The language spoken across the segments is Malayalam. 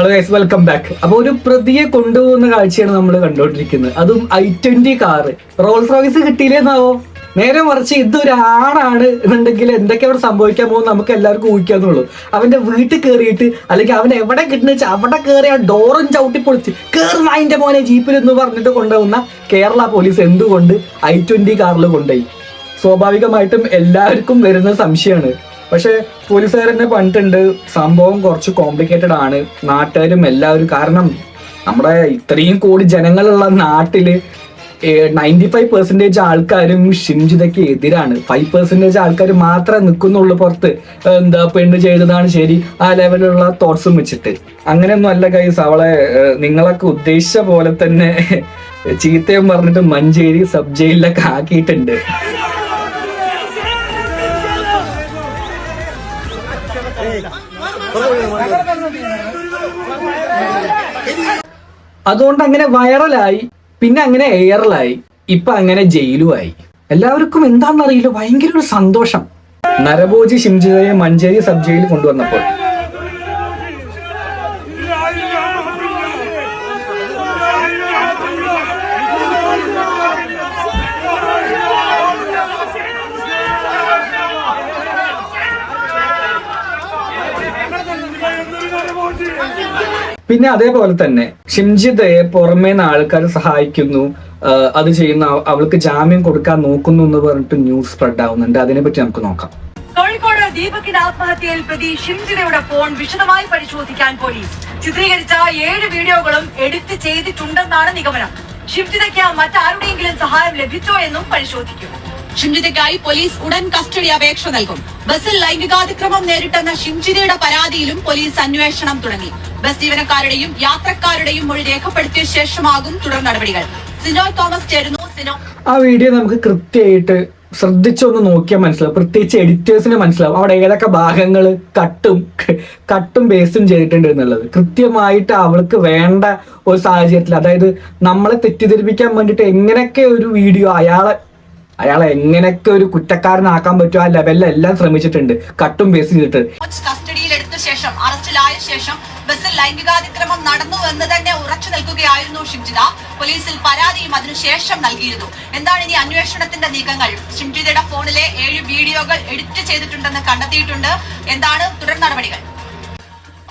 ഹലോ ഗൈസ് വെൽക്കം ബാക്ക് അപ്പൊ ഒരു പ്രതിയെ കൊണ്ടുപോകുന്ന കാഴ്ചയാണ് നമ്മൾ കണ്ടുകൊണ്ടിരിക്കുന്നത് അതും I twenty car Rolls Royce കിട്ടിയില്ലേന്നാവോ? നേരെ മറിച്ച് ഇതൊരു ആണാണ് എന്നുണ്ടെങ്കിൽ എന്തൊക്കെ അവിടെ സംഭവിക്കാൻ പോകും നമുക്ക് എല്ലാവർക്കും ഊഹിക്കാന്നുള്ളൂ അവന്റെ വീട്ടിൽ കയറിയിട്ട് അല്ലെങ്കിൽ അവൻ എവിടെ കിട്ടുന്ന വെച്ചാൽ അവിടെ കയറി ആ ഡോറും ചവിട്ടി പൊളിച്ച് കയറുന്ന അതിന്റെ മോനെ ജീപ്പിൽ എന്ന് പറഞ്ഞിട്ട് കൊണ്ടുപോകുന്ന കേരള പോലീസ് എന്തുകൊണ്ട് ഐ ട്വന്റി കാറിൽ കൊണ്ടുപോയി? സ്വാഭാവികമായിട്ടും എല്ലാവർക്കും വരുന്ന സംശയമാണ്. പക്ഷെ പോലീസുകാർ തന്നെ പറഞ്ഞിട്ടുണ്ട് സംഭവം കുറച്ച് കോംപ്ലിക്കേറ്റഡ് ആണ്. നാട്ടുകാരും എല്ലാവരും കാരണം നമ്മുടെ ഇത്രയും കോടി ജനങ്ങളുള്ള നാട്ടിൽ നയന്റി ഫൈവ് പെർസെന്റേജ് ആൾക്കാരും ഷിംജിതയ്ക്ക് എതിരാണ്. ഫൈവ് പെർസെന്റേജ് ആൾക്കാർ മാത്രമേ നിൽക്കുന്നുള്ളൂ പുറത്ത്. എന്താ പെണ്ണ് ചെയ്തതാണ് ശരി ആ ലെവലിലുള്ള തോട്ട്സും വെച്ചിട്ട്. അങ്ങനെയൊന്നും അല്ല കൈസ് അവളെ നിങ്ങളൊക്കെ ഉദ്ദേശിച്ച പോലെ തന്നെ ചീത്തയും പറഞ്ഞിട്ട് മഞ്ചേരി സബ് ജയിലിലൊക്കെ ആക്കിയിട്ടുണ്ട്. അതുകൊണ്ട് അങ്ങനെ വൈറലായി പിന്നെ അങ്ങനെ എയറിലായി ഇപ്പൊ അങ്ങനെ ജയിലുമായി എല്ലാവർക്കും എന്താണെന്നറിയില്ല ഭയങ്കര ഒരു സന്തോഷം. നരഭോജി ഷിംജിതയെ മഞ്ചേരി സബ് കൊണ്ടുവന്നപ്പോൾ. പിന്നെ അതേപോലെ തന്നെ ഷിംജിതയെ പുറമേ നിന്ന് ആൾക്കാർ സഹായിക്കുന്നു. അത് ചെയ്യുന്ന അവൾക്ക് ജാമ്യം കൊടുക്കാൻ നോക്കുന്നു എന്ന് പറഞ്ഞിട്ട് ന്യൂസ് സ്പ്രെഡ് ആവുന്നുണ്ട്. അതിനെപ്പറ്റി നമുക്ക് നോക്കാം. കോഴിക്കോട് ദീപകിന്റെ ആത്മഹത്യയിൽ പ്രതി ഷിംജിതയുടെ ഫോൺ വിശദമായി പരിശോധിക്കാൻ പോലീസ്. ചിത്രീകരിച്ച ഏഴ് വീഡിയോകളും എഡിറ്റ് ചെയ്തിട്ടുണ്ടെന്നാണ് നിഗമനം. ഷിംജിതയ്ക്ക് മറ്റാരുടെയെങ്കിലും സഹായം ലഭിച്ചോ എന്നും പരിശോധിക്കും. ഷിംജിതയ്ക്കായി പോലീസ് ഉടൻ കസ്റ്റഡി അപേക്ഷ നൽകും. ബസ്സിൽ ലൈംഗികാതിക്രമം നേരിട്ടെന്ന ഷിംജിതയുടെ പരാതിയിലും പോലീസ് അന്വേഷണം തുടങ്ങി. ബസ് ജീവനക്കാരുടെയും യാത്രക്കാരുടെയും മൊഴി രേഖപ്പെടുത്തിയ ശേഷമാകും തുടർ നടപടികൾ. സിനോയ് തോമസ് ചേരുന്നു. സിനോ. ആ വീഡിയോ നമുക്ക് കൃത്യമായിട്ട് ശ്രദ്ധിച്ചൊന്ന് നോക്കിയാൽ മനസ്സിലാവും. പ്രത്യേകിച്ച് എഡിറ്റേഴ്സിന് മനസ്സിലാവും. അവിടെ ഏതൊക്കെ ഭാഗങ്ങൾ കട്ടും കട്ടും ബേസും ചെയ്തിട്ടുണ്ട് എന്നുള്ളത്. കൃത്യമായിട്ട് അവൾക്ക് വേണ്ട ഒരു സാഹചര്യത്തിൽ അതായത് നമ്മളെ തെറ്റിദ്ധരിപ്പിക്കാൻ വേണ്ടിയിട്ട് എങ്ങനെയൊക്കെ ഒരു വീഡിയോ അയാളെ അയാളെ എങ്ങനെയൊക്കെ ഒരു കുറ്റക്കാരനാക്കാൻ പറ്റുമോ ആ ലെവലിലെല്ലാം ശ്രമിച്ചിട്ടുണ്ട്. കട്ടും ബേസ് ചെയ്തിട്ട്. കസ്റ്റഡിയിലെടുത്ത ശേഷം അറസ്റ്റിലായ ശേഷം ബസ്സിൽ ലൈംഗികാതിക്രമം നടന്നു എന്ന് തന്നെ ഉറച്ചു നിൽക്കുകയായിരുന്നു ഷിംജിത. പോലീസിൽ പരാതിയും അതിനുശേഷം നൽകിയിരുന്നു. എന്താണ് ഇനി അന്വേഷണത്തിന്റെ നീക്കങ്ങൾ? ഷിംജിതയുടെ ഫോണിലെ ഏഴ് വീഡിയോകൾ എഡിറ്റ് ചെയ്തിട്ടുണ്ടെന്ന് കണ്ടെത്തിയിട്ടുണ്ട്. എന്താണ് തുടർ നടപടികൾ?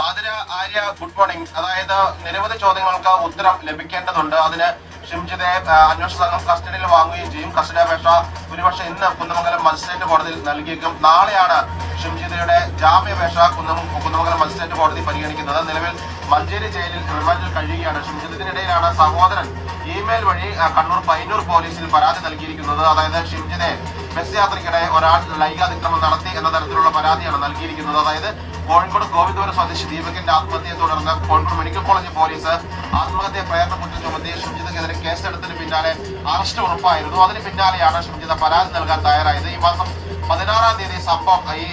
Athira Arya good morning. അതായത് നിരവധി ചോദ്യങ്ങൾക്ക് ഉത്തരം ലഭിക്കേണ്ടതുണ്ട്. അതിന് ഷിംജിതയെ ആ, അന്വേഷണ സംഘം കസ്റ്റഡിയിൽ വാങ്ങുകയും ചെയ്യും. കസ്റ്റഡി അപേക്ഷ ഒരുപക്ഷെ ഇന്ന് കുന്നമംഗലം മജിസ്ട്രേറ്റ് കോടതിയിൽ നൽകിയേക്കും. നാളെയാണ് ഷിംജിതയുടെ ജാമ്യാപേക്ഷ കുന്നം കുന്നമംഗലം മജിസ്ട്രേറ്റ് കോടതി പരിഗണിക്കുന്നത്. നിലവിൽ മഞ്ചേരി ജയിലിൽ റിമാൻഡിൽ കഴിയുകയാണ്. ഷിംജിതത്തിനിടയിലാണ് സഹോദരൻ ഇമെയിൽ വഴി കണ്ണൂർ പൈനൂർ പോലീസിൽ പരാതി നൽകിയിരിക്കുന്നത്. അതായത് ഷിംജിനെ ബസ് യാത്രയ്ക്കിടെ ഒരാൾ ലൈംഗികാതിക്രമം നടത്തി എന്ന തരത്തിലുള്ള പരാതിയാണ് നൽകിയിരിക്കുന്നത്. അതായത് കോഴിക്കോട് ഗോവിന്ദപുരം സ്വദേശി ദീപകിന്റെ ആത്മഹത്യയെ തുടർന്ന് കോഴിക്കോട് മെഡിക്കൽ കോളേജ് പോലീസ് ആത്മഹത്യ പ്രേരണ കുറ്റം ചുമത്തി ഷുജിതക്കെതിരെ കേസെടുത്തതിന് പിന്നാലെ അറസ്റ്റ് ഉറപ്പായിരുന്നു. അതിന് പിന്നാലെയാണ് ഷുജിത പരാതി നൽകാൻ തയ്യാറായത്. ഈ മാസം പതിനാറാം തീയതി സംഭവം ഈ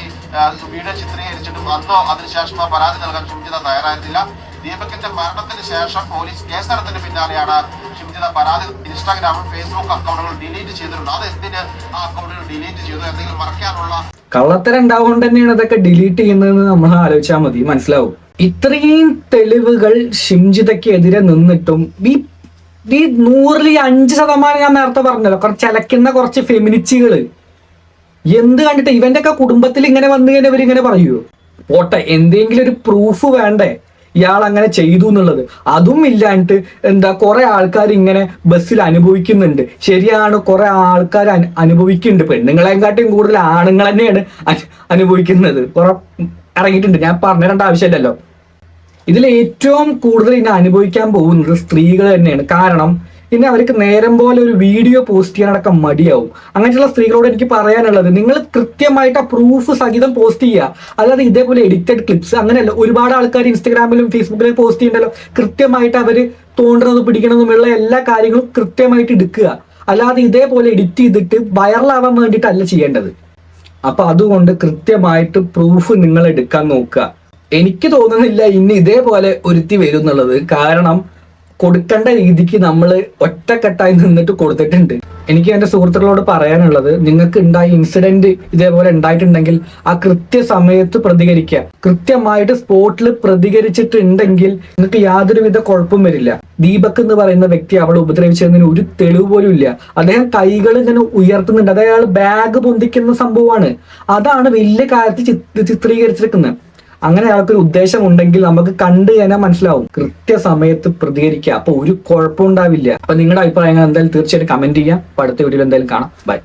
വീഡിയോ ചിത്രീകരിച്ചിട്ടും അന്നോ അതിനുശേഷം പരാതി നൽകാൻ ഷുജിത തയ്യാറായിരുന്നില്ല ദീപകിന്റെ മരണത്തിന് ശേഷം പോലീസ് കേസെടുത്തതിന് പിന്നാലെയാണ് ഷിംജിത പരാതി ഇൻസ്റ്റാഗ്രാമും ഫേസ്ബുക്ക് അക്കൗണ്ടുകൾ ഡിലീറ്റ് ചെയ്തിട്ടുണ്ട്. അത് എന്തിന് ആ അക്കൗണ്ടുകൾ ഡിലീറ്റ് ചെയ്തു? എന്തെങ്കിലും മറക്കാനുള്ള കള്ളത്തരം ഉണ്ടാവുകൊണ്ട് തന്നെയാണ് അതൊക്കെ ഡിലീറ്റ് ചെയ്യുന്നതെന്ന് നമ്മൾ ആലോചിച്ചാൽ മതി. മനസ്സിലാവും? ഇത്രയും തെളിവുകൾ ഷിംജിതയ്ക്കെതിരെ നിന്നിട്ടും ഈ ഈ നൂറിൽ അഞ്ച് ശതമാനം ഞാൻ നേരത്തെ പറഞ്ഞല്ലോ കുറച്ച് അലക്കുന്ന കുറച്ച് ഫെമിനിറ്റികൾ എന്ത് കണ്ടിട്ട് ഇവന്റെ ഒക്കെ കുടുംബത്തിൽ ഇങ്ങനെ വന്നു കഴിഞ്ഞാൽ ഇവരിങ്ങനെ പറയുമോ പോട്ടെ എന്തെങ്കിലും ഒരു പ്രൂഫ് വേണ്ടേ? ഇയാൾ അങ്ങനെ ചെയ്തു എന്നുള്ളത്. അതും ഇല്ലാണ്ട് എന്താ കുറെ ആൾക്കാർ ഇങ്ങനെ ബസ്സിൽ അനുഭവിക്കുന്നുണ്ട്. ശരിയാണ് കുറെ ആൾക്കാർ അനുഭവിക്കുന്നുണ്ട്. പെണ്ണുങ്ങളെക്കാട്ടിയും കൂടുതൽ ആണുങ്ങൾ തന്നെയാണ് അനുഭവിക്കുന്നത്. കുറെ ഇറങ്ങിയിട്ടുണ്ട്. ഞാൻ പറഞ്ഞിരേണ്ട ആവശ്യമില്ലല്ലോ ഇതിൽ ഏറ്റവും കൂടുതൽ ഇനി അനുഭവിക്കാൻ പോകുന്നത് സ്ത്രീകൾ തന്നെയാണ്. കാരണം ഇനി അവർക്ക് നേരം പോലെ ഒരു വീഡിയോ പോസ്റ്റ് ചെയ്യാനടക്കം മടിയാവും. അങ്ങനെയുള്ള സ്ത്രീകളോട് എനിക്ക് പറയാനുള്ളത് നിങ്ങൾ കൃത്യമായിട്ട് ആ പ്രൂഫ് സഹിതം പോസ്റ്റ് ചെയ്യുക. അല്ലാതെ ഇതേപോലെ എഡിറ്റഡ് ക്ലിപ്സ് അങ്ങനെയല്ല. ഒരുപാട് ആൾക്കാർ ഇൻസ്റ്റാഗ്രാമിലും ഫേസ്ബുക്കിലും പോസ്റ്റ് ചെയ്യണ്ടല്ലോ കൃത്യമായിട്ട് അവർ തോണ്ടുന്നത് പിടിക്കണമെന്നുമുള്ള എല്ലാ കാര്യങ്ങളും കൃത്യമായിട്ട് എടുക്കുക. അല്ലാതെ ഇതേപോലെ എഡിറ്റ് ചെയ്തിട്ട് വൈറലാവാൻ വേണ്ടിയിട്ടല്ല ചെയ്യേണ്ടത്. അപ്പൊ അതുകൊണ്ട് കൃത്യമായിട്ട് പ്രൂഫ് നിങ്ങൾ എടുക്കാൻ നോക്കുക. എനിക്ക് തോന്നുന്നില്ല ഇനി ഇതേപോലെ ഒരുത്തി വരും എന്നുള്ളത്. കാരണം കൊടുക്കേണ്ട രീതിക്ക് നമ്മൾ ഒറ്റക്കെട്ടായി നിന്നിട്ട് കൊടുത്തിട്ടുണ്ട്. എനിക്ക് എന്റെ സുഹൃത്തുക്കളോട് പറയാനുള്ളത് നിങ്ങൾക്ക് ഉണ്ടായ ഇൻസിഡന്റ് ഇതേപോലെ ഉണ്ടായിട്ടുണ്ടെങ്കിൽ ആ കൃത്യസമയത്ത് പ്രതികരിക്കുക. കൃത്യമായിട്ട് സ്പോട്ടിൽ പ്രതികരിച്ചിട്ടുണ്ടെങ്കിൽ നിങ്ങൾക്ക് യാതൊരുവിധ കുഴപ്പം വരില്ല. ദീപക് എന്ന് പറയുന്ന വ്യക്തി അവളെ ഉപദ്രവിച്ചതിന് ഒരു തെളിവ് പോലും ഇല്ല. അദ്ദേഹം കൈകൾ ഇങ്ങനെ ഉയർത്തുന്നുണ്ട്. അതായത് അയാൾ ബാഗ് പൊന്തിക്കുന്ന സംഭവമാണ്. അതാണ് വലിയ കാര്യത്തിൽ ചിത്ര- ചിത്രീകരിച്ചിരിക്കുന്നത്. അങ്ങനെ അയാൾക്കൊരു ഉദ്ദേശം ഉണ്ടെങ്കിൽ നമുക്ക് കണ്ടു കഴിഞ്ഞാൽ മനസ്സിലാവും. കൃത്യസമയത്ത് പ്രതികരിക്കുക. അപ്പൊ ഒരു കുഴപ്പമുണ്ടാവില്ല. അപ്പൊ നിങ്ങളുടെ അഭിപ്രായങ്ങൾ എന്തായാലും തീർച്ചയായിട്ടും കമന്റ് ചെയ്യാം. അടുത്ത വീഡിയോയിൽ എന്തായാലും കാണാം. ബൈ